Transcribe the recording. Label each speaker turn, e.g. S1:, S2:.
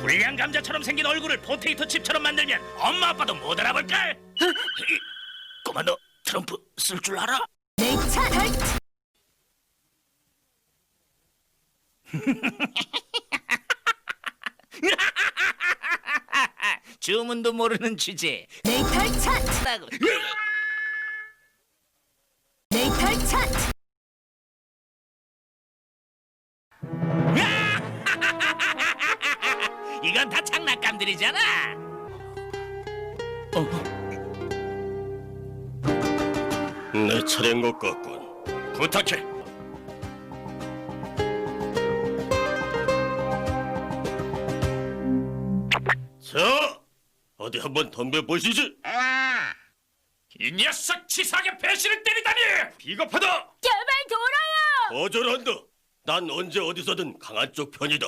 S1: 불량 감자처럼 생긴 얼굴을 포테이토 칩처럼 만들면 엄마 아빠도 못 알아볼걸? 꼬마 너 트럼프 쓸 줄 알아?
S2: 덜
S1: 주문도 모르는 주제.
S2: 네이털 차트. 네이털 차트
S1: 이건 다 장난감들이잖아
S3: 내 차례인 것 같군.
S1: 부탁해
S3: 자, 어디 한번 덤벼 보시지.
S1: 이 녀석 치사하게 배신을 때리다니 비겁하다
S2: 제발 돌아요
S3: 거절한다. 난 언제 어디서든 강한 쪽 편이다.